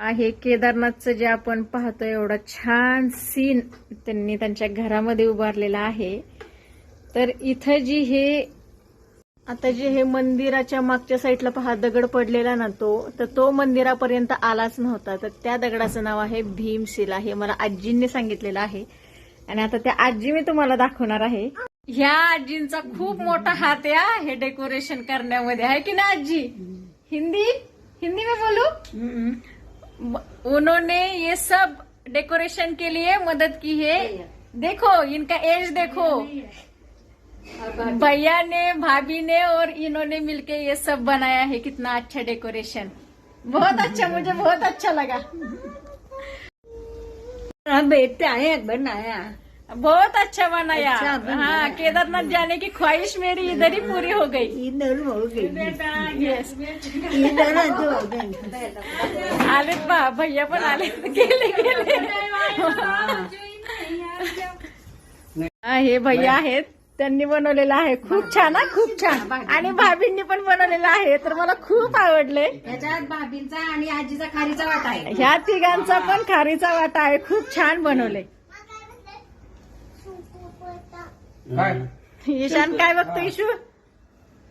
आहे. केदारनाथचं जे आपण पाहतोय एवढा छान सीन त्यांनी त्यांच्या घरामध्ये उभारलेला आहे. तर इथं जी हे आता जे हे मंदिराच्या मागच्या साईडला पहा दगड पडलेला ना तो तर तो मंदिरापर्यंत आलाच नव्हता. तर त्या दगडाचं नाव आहे भीमशिला हे मला आजींनी सांगितलेलं आहे. आणि आता त्या आजी मी तुम्हाला दाखवणार आहे. ह्या आजींचा खूप मोठा हात आहे हे. डेकोरेशन करण्यामध्ये. आहे की ना आजी? हिंदी? हिंदी मी बोलू? म- उन्होंने ये सब डेकोरेशन के लिए मदद की है। देखो इनका एज देखो। भैया ने भाभी ने और इन्होंने मिलके ये सब बनाया है। कितना अच्छा डेकोरेशन बहुत अच्छा मुझे बहुत अच्छा लगा। बेटा है बनाया बहुत अच्छा बनाया। अच्छा बनाया। हाँ केदारनाथ जाने की ख्वाहिश मेरी इधर ही पूरी हो गई। इधर हो गई। इधर हो गई आलेत बा भैया पण आले गेले गेले. हा, हे भैया आहेत. त्यांनी बनवलेलं आहे. खूप छान हा खूप छान. आणि भाभींनी पण बनवलेलं आहे. तर मला खूप आवडले. याच्यात भाभींचा आणि आजीचा खारीचा वाटा आहे. ह्या तिघांचा पण खारीचा वाटा आहे. खूप छान बनवले. काय? ईशान काय बघतो इशू